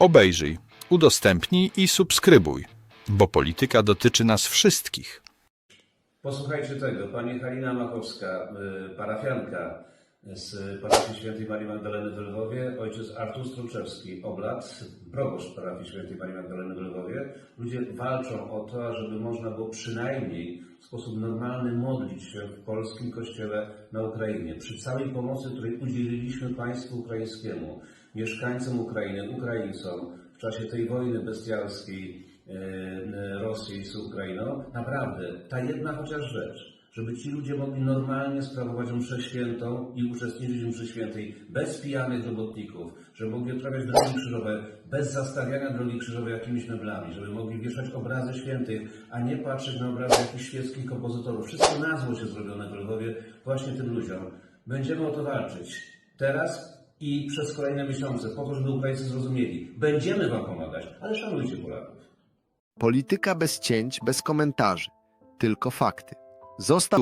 Obejrzyj, udostępnij i subskrybuj, bo polityka dotyczy nas wszystkich. Posłuchajcie tego. Pani Halina Machowska, y, parafianka z parafii świętej Marii Magdaleny w Lwowie, ojciec Artur Struczewski, oblat, proboszcz parafii świętej Marii Magdaleny w Lwowie. Ludzie walczą o to, żeby można było przynajmniej w sposób normalny modlić się w polskim kościele na Ukrainie. Przy całej pomocy, której udzieliliśmy państwu ukraińskiemu, mieszkańcom Ukrainy, Ukraińcom w czasie tej wojny bestialskiej, e, Rosji z Ukrainą, naprawdę ta jedna chociaż rzecz, żeby ci ludzie mogli normalnie sprawować mszę świętą i uczestniczyć w mszy świętej bez pijanych robotników, żeby mogli odprawiać drogi krzyżowe bez zastawiania drogi krzyżowej jakimiś meblami, żeby mogli wieszać obrazy świętych, a nie patrzeć na obrazy jakichś świeckich kompozytorów. Wszystko na zło się zrobione w Lwowie właśnie tym ludziom. Będziemy o to walczyć. Teraz i przez kolejne miesiące, po to, żeby Ukraińcy zrozumieli. Będziemy wam pomagać, ale szanujcie Polaków. Polityka bez cięć, bez komentarzy. Tylko fakty. Został